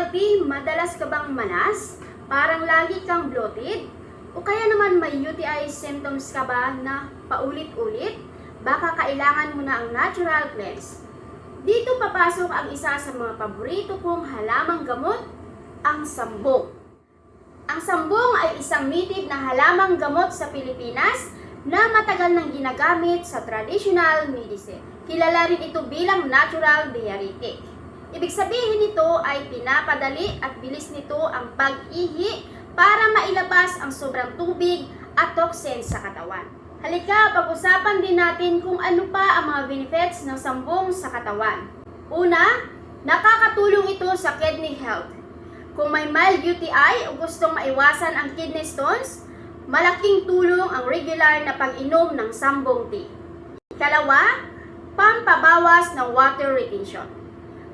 ka-healthy, madalas ka bang manas? Parang lagi kang bloated? O kaya naman may UTI symptoms ka ba na paulit-ulit? Baka kailangan mo na ang natural cleanse. Dito papasok ang isa sa mga paborito kong halamang gamot, ang sambong. Ang sambong ay isang native na halamang gamot sa Pilipinas na matagal nang ginagamit sa traditional medicine. Kilala rin ito bilang natural diuretic. Ibig sabihin nito ay pinapadali at bilis nito ang pag-ihi para mailabas ang sobrang tubig at toxin sa katawan. Halika, pag-usapan din natin kung ano pa ang mga benefits ng sambong sa katawan. Una, nakakatulong ito sa kidney health. Kung may mild UTI o gustong maiwasan ang kidney stones, malaking tulong ang regular na pag-inom ng sambong tea. Ikalawa, pampabawas ng water retention.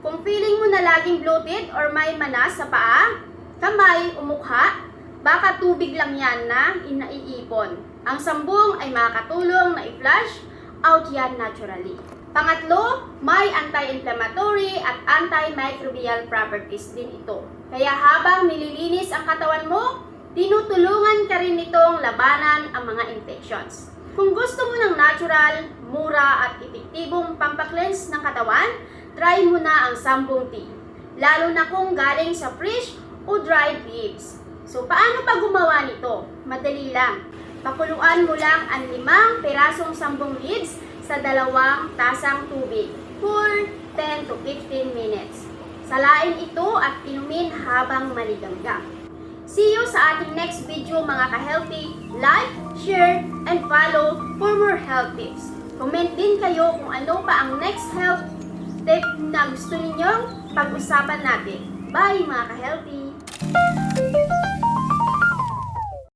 Kung feeling mo na laging bloated or may manas sa paa, kamay o mukha, baka tubig lang yan na inaiipon. Ang sambong ay makakatulong na i-flush out yan naturally. Pangatlo, may anti-inflammatory at antimicrobial properties din ito. Kaya habang nililinis ang katawan mo, tinutulungan ka rin nitong labanan ang mga infections. Kung gusto mo ng natural, mura at epektibong pampakleanse ng katawan, try mo na ang sambong tea. Lalo na kung galing sa fresh o dried leaves. So, paano pa gumawa nito? Madali lang. Pakuluan mo lang ang limang perasong sambong leaves sa dalawang tasang tubig for 10 to 15 minutes. Salain ito at inumin habang maligangga. See you sa ating next video mga ka-healthy. Like, share, and follow for more health tips. Comment din kayo kung ano pa ang next health ang gusto ninyong pag-usapan natin. Bye mga ka-healthy!